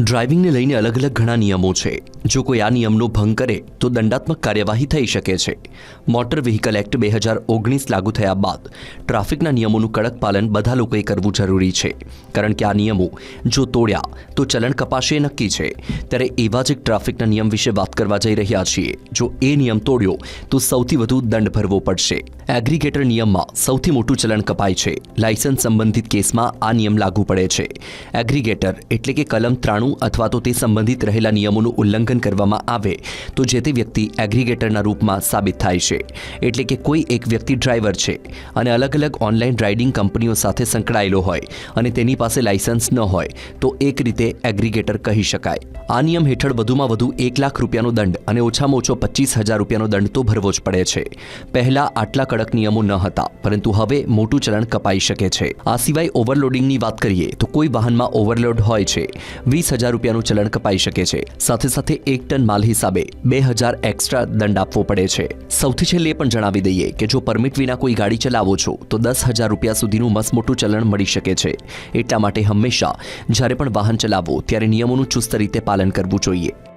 ડ્રાઇવિંગને લઈને અલગ અલગ ઘણા નિયમો છે. જો કોઈ આ નિયમનો ભંગ કરે, તો દંડાત્મક કાર્યવાહી થઈ શકે છે. મોટર વ્હીકલ એક્ટ બે હજાર ઓગણીસ લાગુ થયા બાદ ટ્રાફિકના નિયમોનું કડક પાલન બધા લોકોએ કરવું જરૂરી છે. કારણ કે આ નિયમો, જો તોડ્યા, તો ચલણ કપાશે નક્કી છે. ત્યારે એવા જ એક ટ્રાફિકના નિયમ વિશે વાત કરવા જઈ રહ્યા છીએ. જો એ નિયમ તોડ્યો, તો સૌથી વધુ દંડ ભરવો પડશે. એગ્રીગેટર નિયમમાં સૌથી મોટું ચલણ કપાય છે. લાયસન્સ સંબંધિત કેસમાં આ નિયમ લાગુ પડે છે. એગ્રીગેટર એટલે કે કલમ ત્રાણું અથવા તો તે સંબંધિત રહેલા નિયમોનું ઉલ્લંઘન કરવામાં આવે, તો જે તે વ્યક્તિ એગ્રીગેટરના રૂપમાં સાબિત થાય છે. એટલે કે કોઈ એક વ્યક્તિ ડ્રાઈવર છે અને અલગ અલગ ઓનલાઈન રાઇડિંગ કંપનીઓ સાથે સંકળાયેલો હોય અને તેની પાસે લાયસન્સ ન હોય, તો એક રીતે એગ્રીગેટર કહી શકાય. આ નિયમ હેઠળ વધુમાં વધુ એક લાખ રૂપિયાનો દંડ અને ઓછામાં ઓછો પચીસ હજાર રૂપિયાનો દંડ તો ભરવો જ પડે છે. પહેલા આટલા કડક નિયમો ન હતા, પરંતુ હવે મોટું ચલણ કપાઈ શકે છે. આ સિવાય ઓવરલોડિંગની વાત કરીએ, તો કોઈ વાહનમાં ઓવરલોડ હોય છે. વીસ હજાર રૂપિયાનું ચલણ કપાઈ શકે છે. સાથે સાથે એક ટન માલ હિસાબે બે હજાર એક્સ્ટ્રા દંડ આપવો પડે છે. સૌથી છેલ્લે પણ જણાવી દઈએ કે જો પરમિટ વિના કોઈ ગાડી ચલાવો છો, તો દસ હજાર રૂપિયા સુધીનું મસમોટું ચલણ મળી શકે છે. એટલા માટે હંમેશા જ્યારે પણ વાહન ચલાવો, ત્યારે નિયમોનું ચુસ્ત રીતે પાલન કરવું જોઈએ.